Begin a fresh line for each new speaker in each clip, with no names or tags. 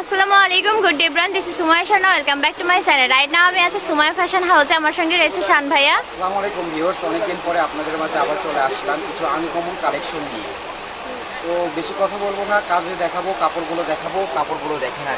আসসালামু আলাইকুম good day bran this is Sumai Shana welcome back to my channel right now আমি আছি সুমাই ফ্যাশন হাউসে আমার সঙ্গে রয়েছে শান ভাইয়া।
আসসালামু আলাইকুম ভিউয়ার্স অনেকদিন পরে আপনাদের মাঝে আবার চলে আসলাম কিছু আনকমন কালেকশন নিয়ে। তো বেশি কথা বলব না, কাজে দেখাবো, কাপড়গুলো দেখাবো, কাপড়গুলো দেখে না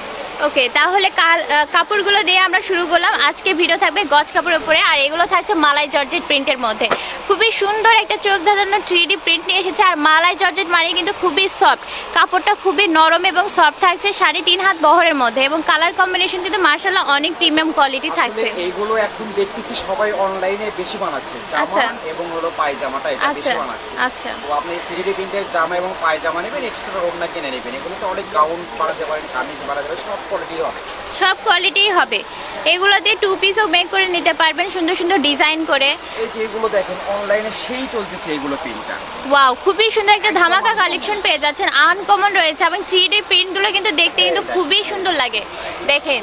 ওকে তাহলে কাল কাপড়গুলো দিয়ে আমরা শুরু করলাম। আজকে ভিডিও থাকবে গজ কাপড়ের উপরে আর এগুলো থাকছে মালাই জর্জেট প্রিন্টের মধ্যে। খুবই সুন্দর একটা চোখ ধাঁধানো থ্রি প্রিন্ট নিয়ে এসেছে আর মালাই জর্জেট মানে কিন্তু খুবই সফট কাপড়টা খুবই নরম এবং সফট থাকছে সাড়ে তিন হাত বহরের মধ্যে এবং কালার কম্বিনেশন কিন্তু মার্শাল্লাহ অনেক প্রিমিয়াম কোয়ালিটি থাকছে।
এইগুলো এখন দেখতেছি সবাই অনলাইনে বেশি বানাচ্ছে
আচ্ছা।
জামা এবং হলো পায়জামাটা এটা বেশি
আচ্ছা
বানাচ্ছে।
আচ্ছা।
তো আপনি থ্রি ডি প্রিন্টের জামা এবং পায়জামা নেবেন এক্সট্রা ওড়না কিনে নেবেন এগুলো তো অনেক গাউন বানাতে পারেন কামিজ বানাতে পারেন সব কোয়ালিটি হবে।
সব কোয়ালিটি হবে। এগুলো দিয়ে টু পিসও মেক করে নিতে পারবেন সুন্দর সুন্দর ডিজাইন করে।
এই যে এগুলো দেখেন অনলাইনে সেই চলতেছে এগুলো প্রিন্টটা
ওয়াও খুবই সুন্দর একটা ধামাকা কালেকশন পেয়ে যাচ্ছেন আনকমন রয়েছে এবং থ্রি ডি প্রিন্টগুলো কিন্তু দেখতে কিন্তু খুবই সুন্দর লাগে। দেখেন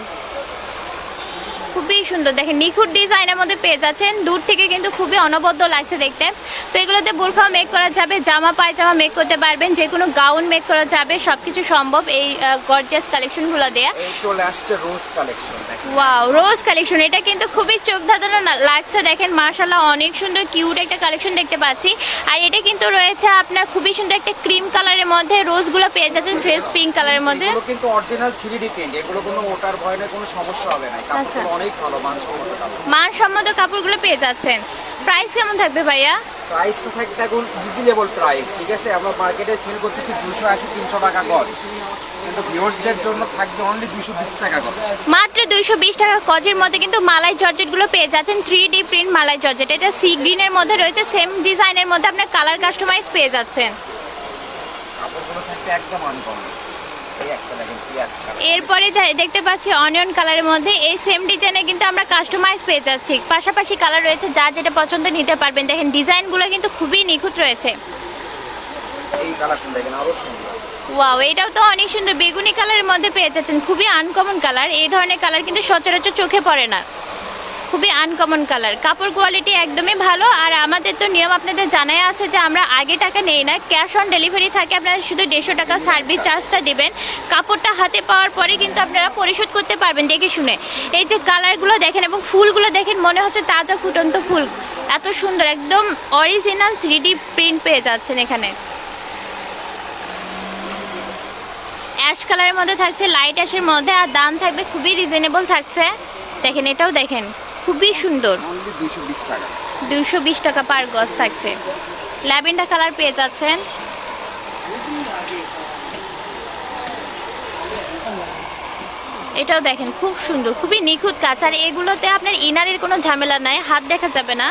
খুবই সুন্দর। দেখেন নিখুঁত ডিজাইনের মধ্যে পেয়ে যাচ্ছেন। দূর থেকে কিন্তু খুবই অনবদ্য লাগছে দেখতে। তো এগুলোতে বোরখাও মেক করা যাবে জামা পায়জামা মেক করতে পারবেন। যে কোনো গাউন মেক করা যাবে সব কিছু সম্ভব এই গর্জিয়াস কালেকশনগুলো দেয়া।
চলে আসছে rose collection
wow rose collection এটা কিন্তু খুবই চোখ ধাঁধানো না- লাগছে দেখেন। মার্শাল্লাহ অনেক সুন্দর কিউট একটা কালেকশন দেখতে পাচ্ছি। আর এটা কিন্তু রয়েছে আপনার খুবই সুন্দর একটা ক্রিম কালারের মধ্যে। রোজগুলো পেয়ে যাচ্ছেন ফ্রেশ পিঙ্ক কালারের মধ্যে।
কিন্তু অরিজিনাল থ্রি ডি প্রিন্ট এগুলো কোনো ওটার ভয় নেই কোনো সমস্যা হবে না।
আচ্ছা।
কাপড়গুলো অনেক ভালো মানসম্মত কাপড়।
মানসম্মত কাপড়গুলো পেয়ে যাচ্ছেন। প্রাইস কেমন থাকবে ভাইয়া?
প্রাইস তো থাকবে এখন রিজনেবল প্রাইস ঠিক আছে? আমরা মার্কেটে সেল করতেছি দুশো আশি তিনশো টাকা গজ। কিন্তু ভিউয়ার্সদের জন্য থাকবে অনলি দুশো বিশ টাকা গজ।
মাত্র দুইশো বিশ টাকা কজের মধ্যে কিন্তু মালাই জর্জেটগুলো পেয়ে যাচ্ছেন। থ্রি ডি প্রিন্ট মালাই জর্জেট। এটা সি গ্রিনের মধ্যে রয়েছে সেম ডিজাইনের মধ্যে আপনার কালার কাস্টমাইজ পেয়ে যাচ্ছেন।
কাপড়গুলো থাকবে একদম আনকমন
এরপরে দেখতে পাচ্ছি অনিয়ন কালারের মধ্যে। এই সেম ডিজাইনে কিন্তু আমরা কাস্টমাইজ পেয়ে যাচ্ছি। পাশাপাশি কালার রয়েছে যা যেটা পছন্দ নিতে পারবেন। দেখেন ডিজাইনগুলো কিন্তু খুবই নিখুঁত রয়েছে।
এই কালারটা দেখেন আরও সুন্দর।
ওয়াও এটাও তো অনেক সুন্দর। বেগুনি কালারের মধ্যে পেয়ে যাচ্ছেন। খুবই আনকমন কালার এই ধরনের কালার কিন্তু সচরাচর চোখে পড়ে না। খুবই আনকমন কালার কাপড় কোয়ালিটি একদমই ভালো, আর আমাদের তো নিয়ম আপনাদের জানাই আছে যে আমরা আগে টাকা নেই না ক্যাশ অন ডেলিভারি থাকে, আপনারা শুধু দেড়শো টাকা সার্ভিস চার্জটা দেবেন। কাপড়টা হাতে পাওয়ার পরে কিন্তু আপনারা পরিশোধ করতে পারবেন, দেখে শুনে। এই যে কালারগুলো দেখেন এবং ফুলগুলো দেখেন, মনে হচ্ছে তাজা ফুটন্ত ফুল। এত সুন্দর, একদম অরিজিনাল থ্রি প্রিন্ট পেয়ে যাচ্ছেন এখানে। অ্যাশ কালারের মধ্যে থাকছে লাইট অ্যাশের মধ্যে, আর দাম থাকবে খুবই রিজনেবল থাকছে। দেখেন, এটাও দেখেন। খুবই সুন্দর।
দুশো বিশ টাকা।
পার গজ থাকছে। ল্যাভেন্ডার কালার পেয়ে যাচ্ছেন। এটাও দেখেন খুব সুন্দর খুবই নিখুঁত কাজ। আর এগুলোতে আপনার ইনারের কোনো ঝামেলা নাই হাত দেখা যাবে না।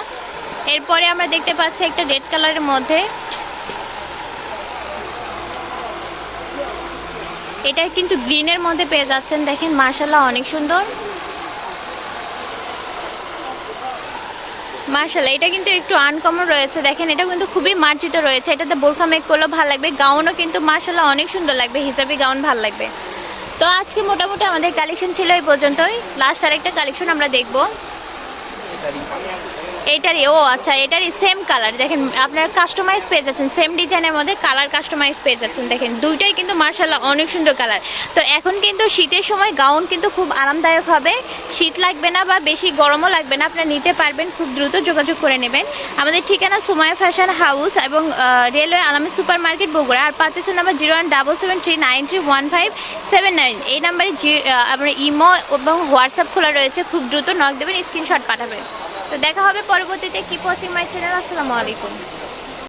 এরপরে আমরা দেখতে পাচ্ছি একটা রেড কালারের মধ্যে। এটা কিন্তু গ্রিনের মধ্যে পেয়ে যাচ্ছেন দেখেন মার্শাল্লাহ অনেক সুন্দর। মার্শাল্লাহ এটা কিন্তু একটু আনকমন রয়েছে। দেখেন এটা কিন্তু খুবই মার্জিত রয়েছে। এটাতে বোরখা মেক করলেও ভালো লাগবে। গাউনও কিন্তু মার্শাল্লাহ অনেক সুন্দর লাগবে। হিজাবি গাউন ভালো লাগবে। তো আজকে মোটামুটি আমাদের কালেকশন ছিল এই পর্যন্তই। লাস্ট আরেকটা কালেকশন আমরা দেখব।
এটারই,
ও আচ্ছা এটারই সেম কালার দেখেন, আপনার কাস্টমাইজ পেয়ে যাচ্ছেন সেম ডিজাইনের মধ্যে কালার কাস্টমাইজ পেয়ে যাচ্ছেন। দেখেন, দুইটাই কিন্তু মার্শাল্লাহ অনেক সুন্দর কালার তো এখন কিন্তু শীতের সময় গাউন কিন্তু খুব আরামদায়ক হবে। শীত লাগবে না বা বেশি গরমও লাগবে না, আপনারা নিতে পারবেন, খুব দ্রুত যোগাযোগ করে নেবেন। আমাদের ঠিকানা সুমায়া ফ্যাশন হাউস এবং রেলওয়ে আলামী সুপার মার্কেট বগুড়া আর পাঁচের number zero one double seven three nine three one five seven nine. এই নাম্বারে জি আপনার ইমো এবং হোয়াটসঅ্যাপ খোলা রয়েছে। খুব দ্রুত নক দেবেন স্ক্রিনশট পাঠাবেন। তো দেখা হবে পরবর্তীতে কি পচিং মাই চ্যানেল আসসালামু আলাইকুম।